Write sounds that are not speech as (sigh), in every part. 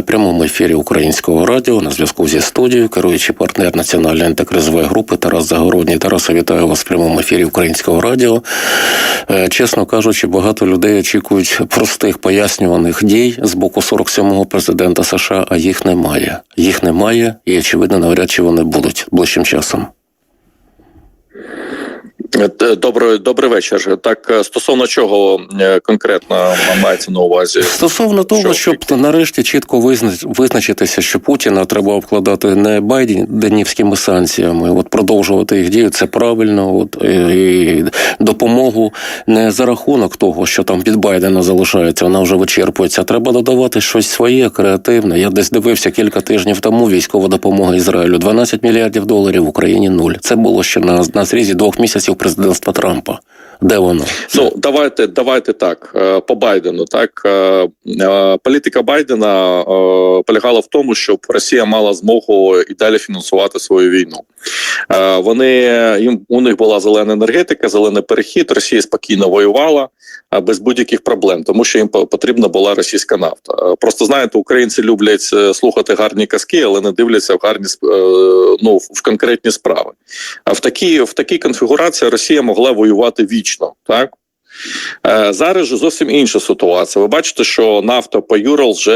Прямому ефірі українського радіо на зв'язку зі студією, керуючий партнер національної антикризової групи Тарас Загородній. Тараса, вітаю вас в прямому ефірі українського радіо. Е, Чесно кажучи, багато людей очікують простих пояснюваних дій з боку 47-го президента США, а їх немає. Їх немає, і очевидно, навряд чи вони будуть ближчим часом. Е, Добрий, добрий вечір. Так е, стосовно чого е, конкретно мається на увазі? Стосовно того, Що? щоб нарешті чітко визна- визначитися, що Путіна треба обкладати не байденівськими санкціями, от продовжувати їх дію, це правильно. От і, і допомогу не за рахунок того, що там від Байдена залишається, вона вже вичерпується. Треба додавати щось своє, креативне. Я десь дивився кілька тижнів тому військова допомога Ізраїлю. 12 мільярдів доларів в Україні нуль. Це було ще на, на зрізі двох місяців президентства Трампа. Де воно? Ну давайте давайте так е, по Байдену. Так е, е, політика Байдена полягала в тому, щоб Росія мала змогу і далі фінансувати свою війну. Вони їм у них була зелена енергетика, зелений перехід. Росія спокійно воювала без будь-яких проблем, тому що їм по- потрібна була російська нафта. Е, Просто знаєте, українці люблять е, слухати гарні казки, але не дивляться в гарні е, ну в конкретні справи. А в такій в такій конфігурації Росія могла воювати вічно, так. Е, Зараз же зовсім інша ситуація. Ви бачите, що нафта по Юрал вже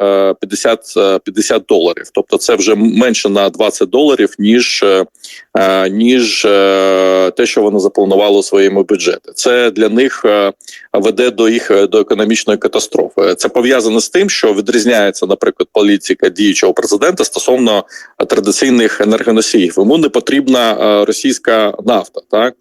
е, 50, е, 50 доларів. Тобто це вже менше на 20 доларів, ніж, е, е, ніж е, те, що вони запланували у своєму бюджеті. Це для них е, веде до їх е, до економічної катастрофи. Це пов'язано з тим, що відрізняється, наприклад, політика діючого президента стосовно е, традиційних енергоносіїв. Йому не потрібна е, російська нафта. Так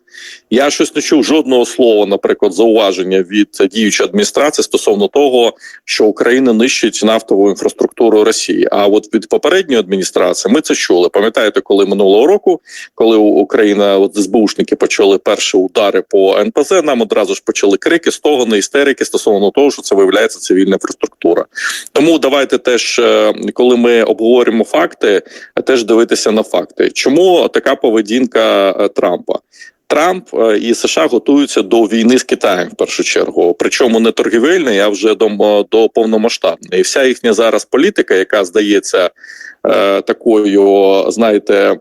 я щось не чув жодного слова, наприклад, зауваження від діючої адміністрації стосовно того, що Україна нищить нафтову інфраструктуру Росії. А от від попередньої адміністрації ми це чули. Пам'ятаєте, коли минулого року, коли Україна от СБУшники почали перші удари по НПЗ, нам одразу ж почали крики, стогони, істерики стосовно того, що це виявляється цивільна інфраструктура. Тому давайте теж, е, коли ми обговорюємо факти, теж дивитися на факти. Чому така поведінка е, Трампа? Трамп е, і США готуються до війни з Китаєм в першу чергу. Причому не торгівельної, а вже до, до повномасштабної. І вся їхня зараз політика, яка здається е, такою, знаєте.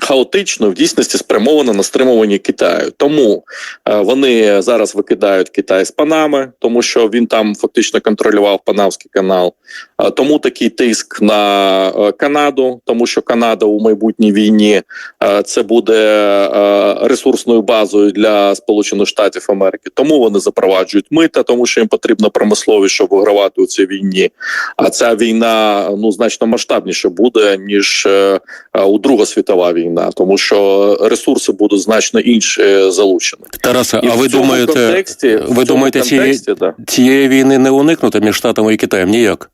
Хаотично в дійсності спрямована на стримування Китаю, тому е, вони зараз викидають Китай з Панами, тому що він там фактично контролював Панамський канал. Е, тому такий тиск на е, Канаду, тому що Канада у майбутній війні е, це буде е, ресурсною базою для Сполучених Штатів Америки. Тому вони запроваджують мита, тому що їм потрібна промисловість, щоб вигравати у цій війні. А ця війна ну значно масштабніше буде ніж е, е, у Друга світова війна, тому що ресурси будуть значно інші е, залучені. Тараса, І а ви думаєте, контексті, ви думаєте, цієї, контексті, да. цієї війни не уникнути між Штатами і Китаєм? Ніяк.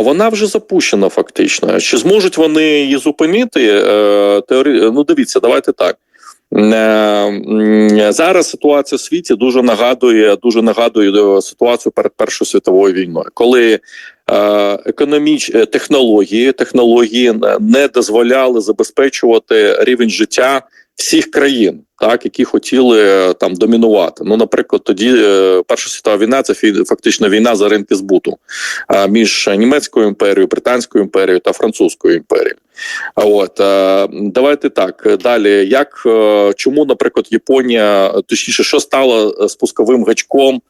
Вона вже запущена фактично. Чи зможуть вони її зупинити? Е, Теорі... Ну, дивіться, давайте так. Зараз ситуація в світі дуже нагадує, дуже нагадує е, ситуацію перед Першою світовою війною, коли е, економіч е, технології, технології не дозволяли забезпечувати рівень життя всіх країн, так які хотіли е, там домінувати. Ну, наприклад, тоді е, Перша світова війна це фактично війна за ринки збуту між Німецькою імперією, Британською імперією та Французькою імперією. А От е, давайте так далі. Як чому, наприклад, Японія, точніше, що стало спусковим гачком?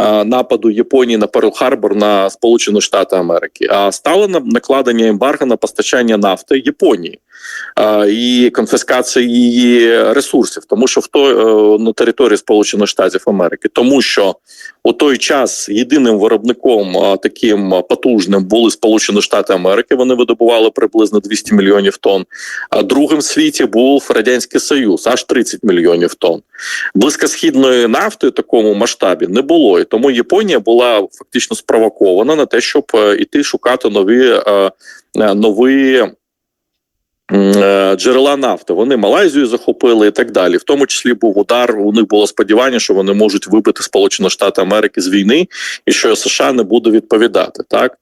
Е, Нападу Японії на Перл-Харбор на Сполучені Штати Америки, а стало на- накладення ембарго на постачання нафти Японії е, і конфіскація її ресурсів, тому що в той е, на території Сполучених Штатів Америки, тому що у той час єдиним виробником таким потужним були Сполучені Штати Америки. Вони видобували приблизно 200 мільйонів тонн. А другим в світі був радянський союз, аж 30 мільйонів тонн. Близькосхідної нафти в такому масштабі не було, тому Японія була фактично спровокована на те, щоб е, іти шукати нові е, е, нові. Е, Джерела нафти вони Малайзію захопили і так далі. В тому числі був удар. У них було сподівання, що вони можуть вибити Сполучені Штати Америки з війни, і що США не буде відповідати. Так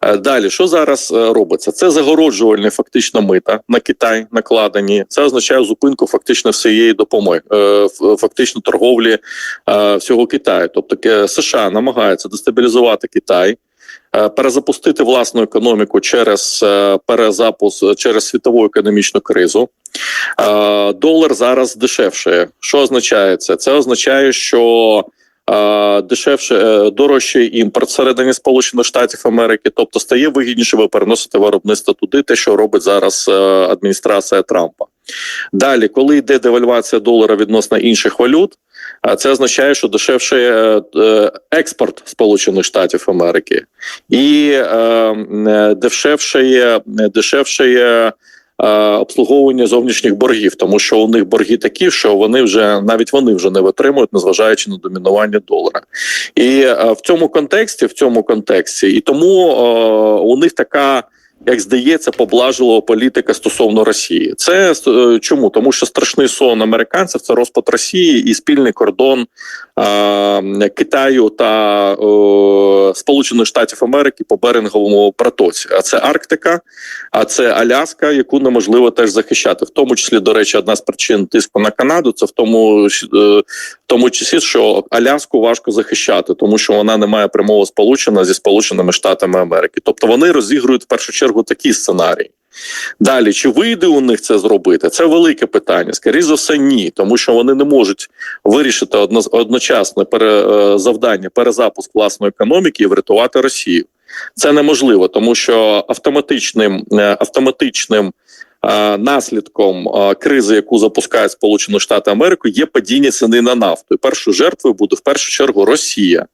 Е, Далі, що зараз е, робиться? Це загороджувальні фактично мита на Китай накладені. Це означає зупинку фактично всієї допомоги, фактично торговлі всього Китаю. Тобто США намагаються дестабілізувати Китай. Е, перезапустити власну економіку через е, перезапуск через світову економічну кризу. Е, Долар зараз дешевше. Що означає це? Це означає, що дешевше е, дорожчий імпорт всередині Сполучених Штатів Америки, тобто стає вигідніше ви переносити виробництво туди, те, що робить зараз е, адміністрація Трампа. Далі, коли йде девальвація долара відносно інших валют, а це означає, що дешевше е, е, експорт Сполучених Штатів Америки і е, е, дешевше, дешевше е, обслуговування зовнішніх боргів, тому що у них борги такі, що вони вже навіть вони вже не витримують, незважаючи на домінування долара. І е, в цьому контексті, в цьому контексті, і тому е, у них така. Як здається, поблажила політика стосовно Росії. Це е, чому? Тому що страшний сон американців це розпад Росії і спільний кордон е, Китаю та е, Сполучених Штатів Америки по Беринговому протоці. А це Арктика, а це Аляска, яку неможливо теж захищати. В тому числі, до речі, одна з причин тиску на Канаду це в тому, е, в тому числі, що Аляску важко захищати, тому що вона не має прямого сполучення зі Сполученими Штатами Америки. Тобто вони розігрують в першу чергу такі сценарії. Далі, чи вийде у них це зробити? Це велике питання. Скоріше за все, ні, тому що вони не можуть вирішити одночасне е, завдання перезапуск власної економіки і врятувати Росію. Це неможливо, тому що автоматичним е, автоматичним е, наслідком кризи, яку запускають Сполучені Штати Америки, є падіння ціни на нафту. І першою жертвою буде в першу чергу Росія.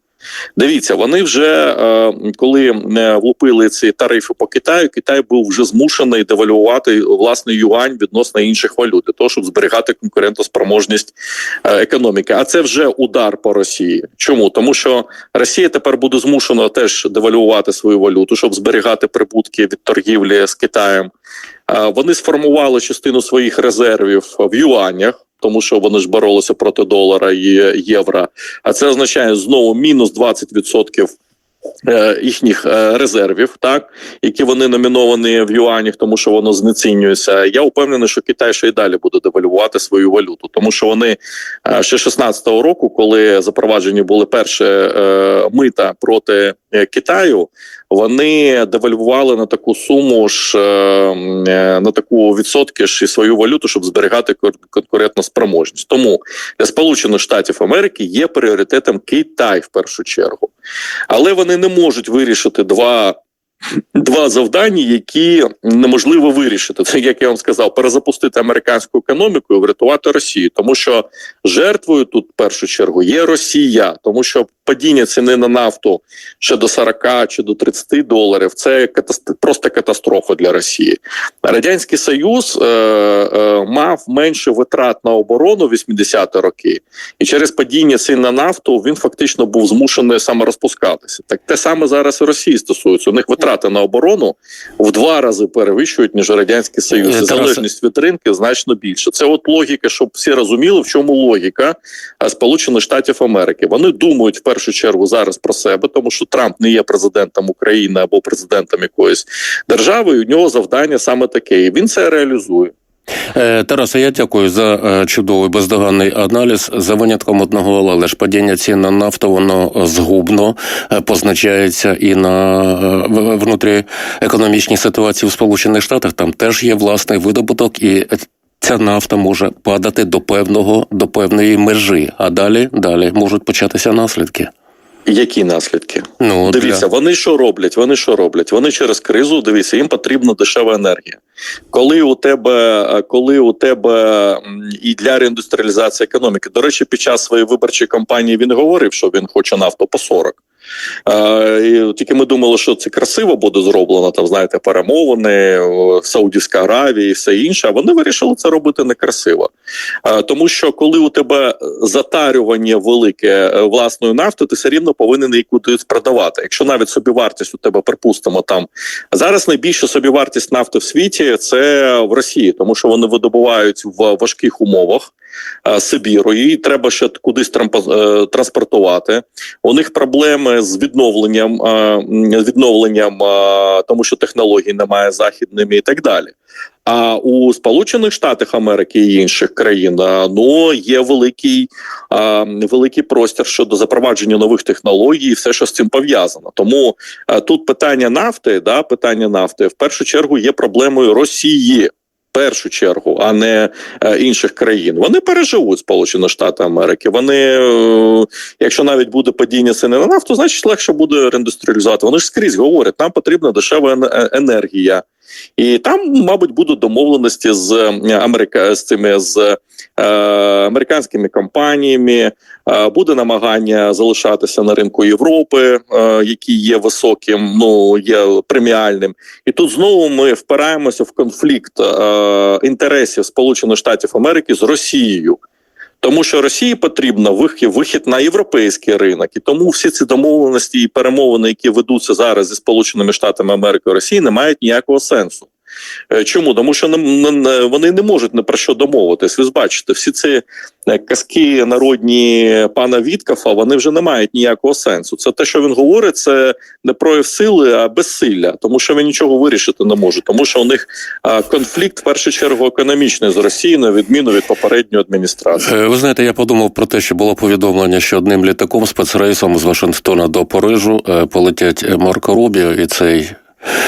Дивіться, вони вже е, коли е, влупили ці тарифи по Китаю, Китай був вже змушений девальвувати власний юань відносно інших валют для того, щоб зберігати конкурентоспроможність е, економіки. А це вже удар по Росії. Чому тому, що Росія тепер буде змушена теж девальвувати свою валюту, щоб зберігати прибутки від торгівлі з Китаєм. Вони сформували частину своїх резервів в юанях. Тому що вони ж боролися проти долара і євро. А це означає знову мінус 20% е, їхніх е, резервів, так які вони номіновані в юанях, тому що воно знецінюється. Я впевнений, що Китай ще й далі буде девальвувати свою валюту, тому що вони е, ще 16-го року, коли запроваджені були перші мита проти Китаю, вони девальвували на таку суму ж е, е, на таку відсотки ж і свою валюту, щоб зберігати кон- конкурентну спроможність. Тому для Сполучених Штатів Америки є пріоритетом Китай в першу чергу, але вони не можуть вирішити два. Два завдання, які неможливо вирішити, це як я вам сказав, перезапустити американську економіку і врятувати Росію, тому що жертвою тут в першу чергу є Росія, тому що падіння ціни на нафту ще до 40 чи до 30 доларів це катаст- просто катастрофа для Росії. Радянський Союз е, е, мав менше витрат на оборону в 80-ті роки, і через падіння цін на нафту він фактично був змушений саморозпускатися. Так те саме зараз і Росії стосується. У них витрати на оборону в два рази перевищують ніж радянський Союз. Е, І залежність від ринків значно більше. Це от логіка, щоб всі розуміли, в чому логіка а, Сполучених Штатів Америки. Вони думають в першу чергу зараз про себе, тому що Трамп не є президентом України або президентом якоїсь держави. і У нього завдання саме таке, і він це реалізує. Е, Тарасе, я дякую за е, чудовий бездоганний аналіз. За винятком одного, але ж падіння цін на нафту воно згубно е, позначається і на внутріекономічній ситуації в Сполучених Штатах. Там теж є власний видобуток, і ця нафта може падати до певного до певної межі. А далі далі можуть початися наслідки. Які наслідки? Ну Дивіться, вони що роблять? Вони що роблять? Вони через кризу дивіться, їм потрібна дешева енергія. Коли у тебе, е, коли у тебе і для реіндустріалізації економіки, до речі, під час своєї виборчої кампанії він говорив, що він хоче нафту по 40. Е, тільки ми думали, що це красиво буде зроблено. Там знаєте, перемовини, Саудівська Аравія і все інше. А вони вирішили це робити некрасиво. Е, тому що коли у тебе затарювання велике е, власної нафти, ти все рівно повинен її кудись продавати. Якщо навіть собівартість у тебе, припустимо, там зараз найбільша собівартість нафти в світі це в Росії, тому що вони видобувають в важких умовах. Е, Сибіру, її треба ще кудись е, транспортувати. У них проблеми з відновленням, е, відновленням, тому що технологій немає західними і так далі. А у Сполучених Штатах Америки і інших країн ну є великий, великий простір щодо запровадження нових технологій, і все, що з цим пов'язано. Тому тут питання нафти, да, питання нафти в першу чергу є проблемою Росії. Першу чергу, а не е, інших країн, вони переживуть Сполучені Штати Америки. Вони, е, якщо навіть буде падіння ціни на нафту, значить легше буде реіндустріалізувати. Вони ж скрізь говорять, нам потрібна дешева е, енергія. І там, мабуть, будуть домовленості з е, Америка з цими з е, американськими компаніями. Е, буде намагання залишатися на ринку Європи, е, який є високим, ну є преміальним. І тут знову ми впираємося в конфлікт е, інтересів Сполучених Штатів Америки з Росією. Тому що Росії потрібно вихід, вихід на європейський ринок, і тому всі ці домовленості і перемовини, які ведуться зараз зі Сполученими Штатами Америки Росії, не мають ніякого сенсу. Е, Чому? Тому що не, не- не- вони не можуть ні про що домовитись. Ви ж бачите, всі ці е, казки народні пана Віткафа, вони вже не мають ніякого сенсу. Це те, що він говорить, це не прояв сили, а безсилля, тому що він нічого вирішити не може. Тому що у них конфлікт в першу чергу економічний з Росією, на відміну від попередньої адміністрації. Е, Ви знаєте, я подумав про те, що було повідомлення, що одним літаком спецрейсом з Вашингтона до Парижу полетять Марко Рубіо і цей.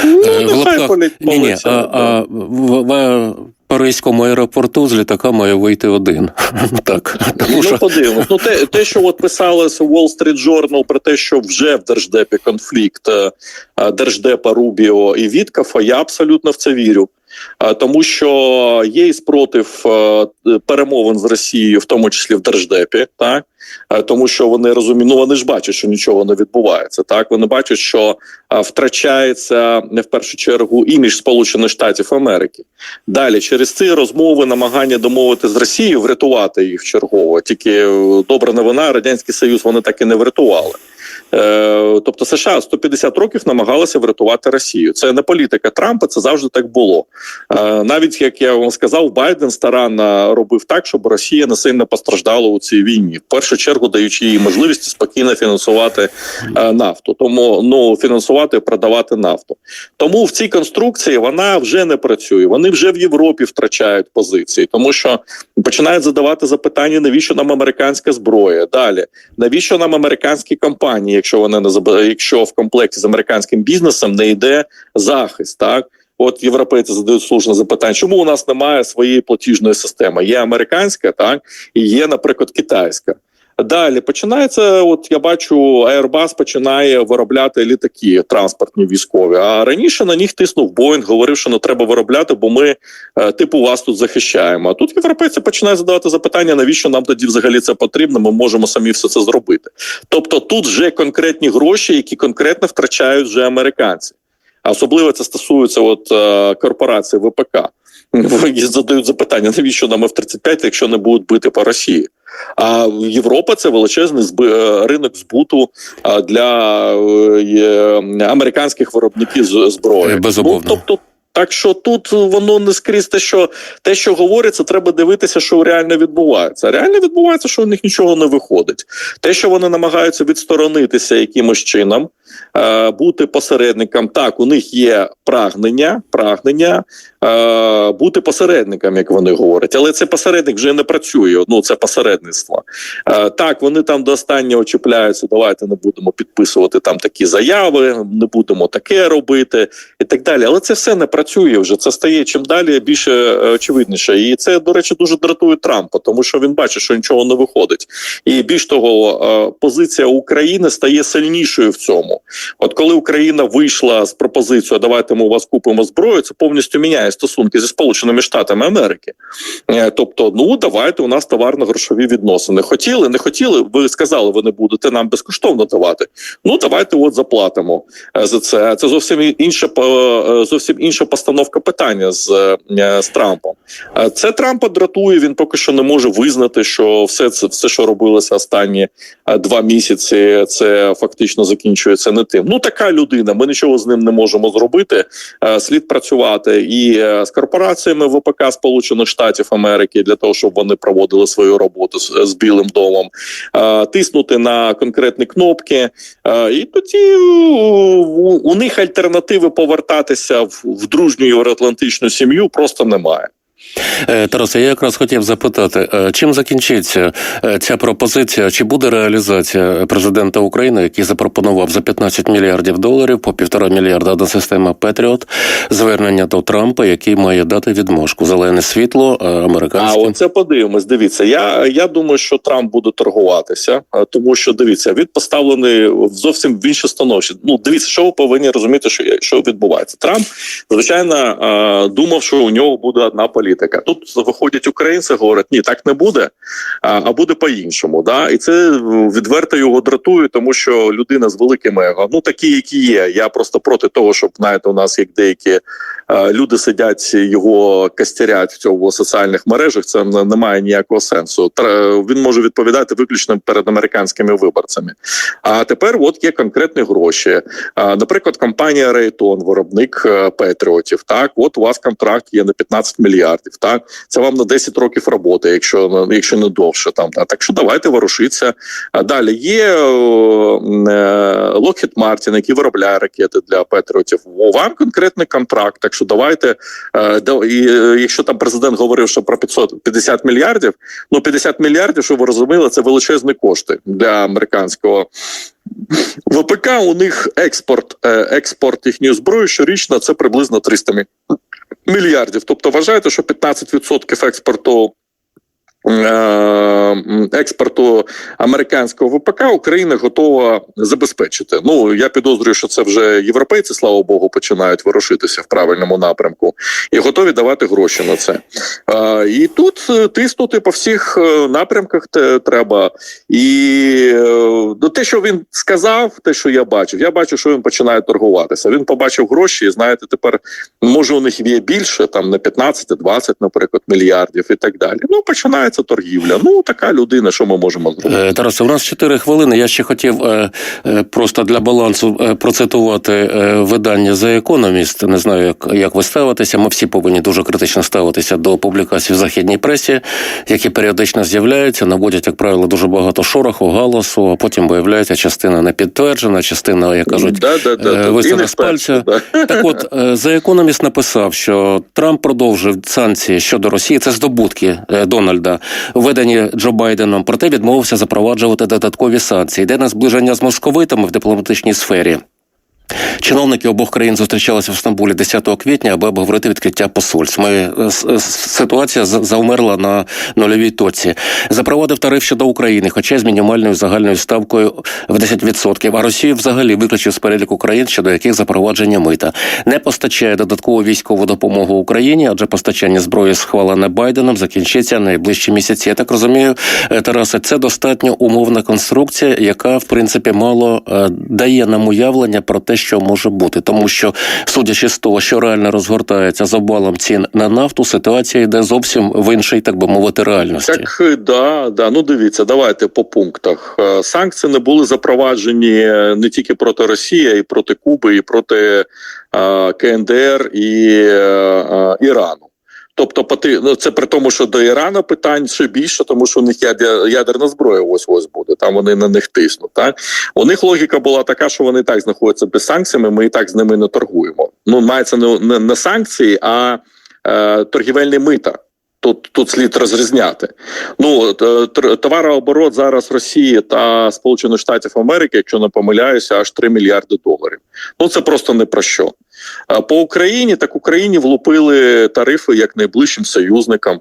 Ну, Е, в лапках- Ні, ні, а, а в, в Паризькому аеропорту з літака має вийти один. (laughs) Так, тому Ну, що подивимось. Ну, те, те, що от писалося в Wall Street Journal про те, що вже в Держдепі конфлікт е, е, Держдепа Рубіо і Віткафа, я абсолютно в це вірю. Е, Тому що є і спротив е, перемовин з Росією, в тому числі в Держдепі, так Е, тому що вони розуміють, ну вони ж бачать, що нічого не відбувається. Так вони бачать, що втрачається не в першу чергу імідж Сполучених Штатів Америки. Далі через ці розмови, намагання домовити з Росією, врятувати їх чергово. Тільки добра новина, радянський союз вони так і не врятували. Е, тобто США 150 років намагалися врятувати Росію. Це не політика Трампа, це завжди так було. Е, навіть як я вам сказав, Байден старанно робив так, щоб Росія не сильно постраждала у цій війні. В першу чергу даючи їй можливість спокійно фінансувати е, нафту, тому ну фінансувати продавати нафту. Тому в цій конструкції вона вже не працює. Вони вже в Європі втрачають позиції, тому що починають задавати запитання, навіщо нам американська зброя? Далі навіщо нам американські компанії, якщо вони не якщо в комплекті з американським бізнесом не йде захист, так. От європейці задають слушне запитання, чому у нас немає своєї платіжної системи? Є американська, так і є, наприклад, китайська. Далі починається. От я бачу, Airbus починає виробляти літаки транспортні військові. А раніше на них тиснув Боїнг, говорив, що не треба виробляти, бо ми типу вас тут захищаємо. А тут європейці починають задавати запитання, навіщо нам тоді взагалі це потрібно? Ми можемо самі все це зробити. Тобто, тут вже конкретні гроші, які конкретно втрачають вже американці. А особливо це стосується от е, корпорації ВПК. Задають запитання, навіщо нам F-35, якщо не будуть бити по Росії. А Європа це величезний е, ринок збуту для е, американських виробників зброї. Е, безумовно. Ну, тобто, так що тут воно не скрізь те, що те, що говориться, треба дивитися, що реально відбувається. Реально відбувається, що у них нічого не виходить. Те, що вони намагаються відсторонитися якимось чином, е, бути посередником. Так, у них є прагнення, прагнення е, бути посередником, як вони говорять, але цей посередник вже не працює. Ну це посередництво. Е, так, вони там до останнього чіпляються. Давайте не будемо підписувати там такі заяви, не будемо таке робити і так далі. Але це все не працює вже. Це стає чим далі більше очевидніше. І це, до речі, дуже дратує Трампа, тому що він бачить, що нічого не виходить. І більш того, позиція України стає сильнішою в цьому. От коли Україна вийшла з пропозицією Давайте ми у вас купимо зброю, це повністю міняє стосунки зі Сполученими Штатами Америки. Е, Тобто, ну давайте у нас товарно-грошові відносини. Хотіли, не хотіли. Ви сказали, ви не будете нам безкоштовно давати. Ну давайте от заплатимо е, за це. Це зовсім інша е, зовсім інша постановка питання з, з Трампом. Це Трампа дратує. Він поки що не може визнати, що все це все, що робилося останні два місяці, це фактично закінчується не тим. Ну така людина. Ми нічого з ним не можемо зробити. Е, Слід працювати і е, з корпораціями ВПК Сполучених Штатів Америки для того, щоб вони проводили свою роботу з, Білим домом, е, тиснути на конкретні кнопки, і тоді у, них альтернативи повертатися в дружню євроатлантичну сім'ю просто немає. Е, Тарасе, я якраз хотів запитати, е, чим закінчиться е, ця пропозиція? Чи буде реалізація президента України, який запропонував за 15 мільярдів доларів по півтора мільярда на система Петріот звернення до Трампа, який має дати відмашку зелене світло е, А оце подивимось. Дивіться, я, я думаю, що Трамп буде торгуватися, тому що дивіться, він поставлений в зовсім в інше становище. Ну, дивіться, що ви повинні розуміти, що, що відбувається. Трамп, звичайно, думав, що у нього буде одна політика. Тут виходять українці, говорять, ні, так не буде, а, буде по-іншому. Да? І це відверто його дратує, тому що людина з великим его, ну такі, які є. Я просто проти того, щоб знаєте, у нас як деякі люди сидять його кастерять в цьому соціальних мережах. Це не, має ніякого сенсу. Він може відповідати виключно перед американськими виборцями. А тепер от є конкретні гроші. Наприклад, компанія Рейтон, виробник е, Петріотів. Так, от у вас контракт є на 15 мільярдів. Так, це вам на 10 років роботи, якщо якщо не довше. Там да. так що давайте ворушиться. А далі є Lockheed Martin, який виробляє ракети для Петріотів. Вам конкретний контракт. Так що давайте е, і, е, якщо там президент говорив, що про 550 мільярдів, ну 50 мільярдів, що ви розуміли, це величезні кошти для американського. ВПК у них експорт, е, експорт їхньої зброї щорічно це приблизно 300 мі- мільярдів. Тобто вважаєте, що 15% експорту. Е, Експорту американського ВПК Україна готова забезпечити. Ну я підозрюю, що це вже європейці, слава Богу, починають ворушитися в правильному напрямку і готові давати гроші на це. Е, І тут е, тиснути по всіх напрямках треба. І е, ну, те, що він сказав, те, що я бачив, я бачу, що він починає торгуватися. Він побачив гроші, і знаєте, тепер може у них є більше, там на 15-20, наприклад, мільярдів і так далі. Ну починається торгівля. Ну така людина, що ми можемо зробити. Е, Тарасе, у нас 4 хвилини. Я ще хотів е, е, просто для балансу процитувати видання The Economist. Не знаю, як, як ви ставитеся. Ми всі повинні дуже критично ставитися до публікацій в західній пресі, які періодично з'являються, наводять, як правило, дуже багато шороху, галасу, а потім виявляється частина не підтверджена, частина, як кажуть, да, да, з пальця. да. Так от, The Economist написав, що Трамп продовжив санкції щодо Росії. Це здобутки Дональда, введені Джо Байденом, проте відмовився запроваджувати додаткові санкції. Йде на зближення з московитами в дипломатичній сфері. Чиновники обох країн зустрічалися в Стамбулі 10 квітня, аби обговорити відкриття посольств. Ми е, с- ситуація за- завмерла на нульовій точці. Запровадив тариф щодо України, хоча з мінімальною загальною ставкою в 10%. А Росію взагалі виключив з переліку країн, щодо яких запровадження мита не постачає додаткову військову допомогу Україні, адже постачання зброї схвалене Байденом закінчиться найближчі місяці. Я так розумію, е, Тарасе, це достатньо умовна конструкція, яка в принципі мало е, дає нам уявлення про те, що може бути, тому що, судячи з того, що реально розгортається з обвалом цін на нафту, ситуація йде зовсім в іншій, так би мовити, реальності. Так, да, да. Ну дивіться, давайте по пунктах. Е, Санкції не були запроваджені не тільки проти Росії, і проти Куби, і проти е, КНДР і е, Ірану. Тобто, ну, це при тому, що до Ірану питань ще більше, тому що у них ядер- ядерна зброя ось ось буде. Там вони на них тиснуть. Так у них логіка була така, що вони так знаходяться без санкціями. Ми і так з ними не торгуємо. Ну мається не, не санкції, а е, торгівельні мита. Тут тут слід розрізняти. Ну е, товарооборот зараз Росії та Сполучених Штатів Америки, якщо не помиляюся, аж 3 мільярди доларів. Ну це просто не про що. По Україні так Україні влупили тарифи як найближчим союзникам.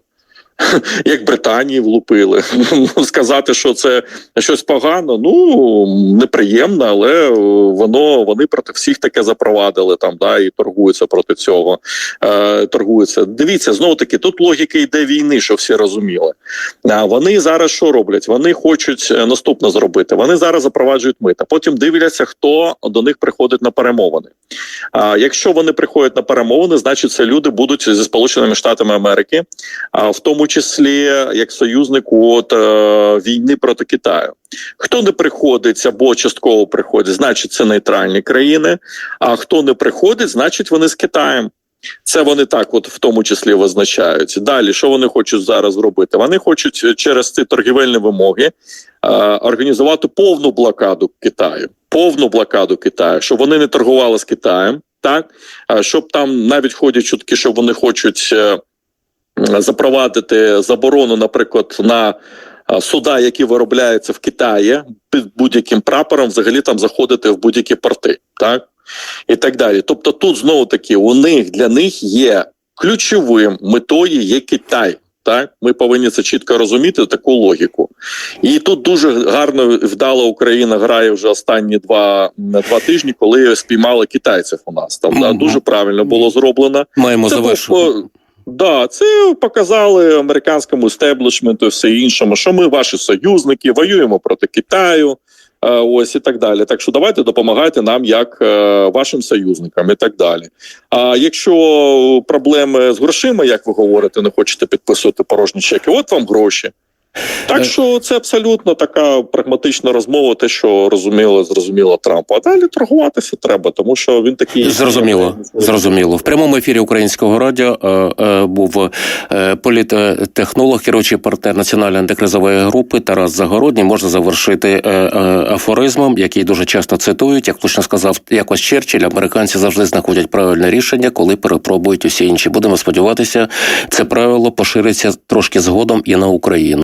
(laughs) Як Британії влупили, (laughs) Ну, сказати, що це щось погано, ну неприємно, але е, воно вони проти всіх таке запровадили там, да, і торгуються проти цього. Е, торгуються. Дивіться, знову таки, тут логіка йде війни, що всі розуміли. А вони зараз що роблять? Вони хочуть е, наступне зробити. Вони зараз запроваджують мита. Потім дивляться, хто до них приходить на перемовини. А якщо вони приходять на перемовини, значить це люди будуть зі Сполученими Штатами Америки, а в тому числі як союзник от е, війни проти Китаю. Хто не приходить або частково приходить, значить це нейтральні країни. А хто не приходить, значить вони з Китаєм. Це вони так, от в тому числі визначають. Далі, що вони хочуть зараз зробити? Вони хочуть через ці торгівельні вимоги е, організувати повну блокаду Китаю, повну блокаду Китаю, щоб вони не торгували з Китаєм, так щоб там навіть ходять чутки, що вони хочуть е, запровадити заборону, наприклад, на суда, які виробляються в Китаї під будь-яким прапором, взагалі там заходити в будь-які порти, так і так далі. Тобто, тут знову таки у них для них є ключовим метою є Китай. Так, ми повинні це чітко розуміти, таку логіку. І тут дуже гарно і вдало Україна грає вже останні два, два тижні, коли спіймали китайців у нас. Там да, дуже правильно було зроблено. Маємо Це завершити. Да, це показали американському естеблішменту, і все іншому, що ми ваші союзники, воюємо проти Китаю. е, Ось і так далі. Так що давайте допомагайте нам як е, вашим союзникам і так далі. А якщо проблеми з грошима, як ви говорите, не хочете підписувати порожні чеки, от вам гроші. Так Е. що це абсолютно така прагматична розмова, те, що розуміло, зрозуміло Трампу. А далі торгуватися треба, тому що він такий Зрозуміло, зрозуміло. В прямому ефірі українського радіо е, е, був е, політтехнолог, керуючий партнер національної антикризової групи Тарас Загородній. Можна завершити е, е, афоризмом, який дуже часто цитують. Як точно сказав якось Черчилль, американці завжди знаходять правильне рішення, коли перепробують усі інші. Будемо сподіватися, це правило пошириться трошки згодом і на Україну.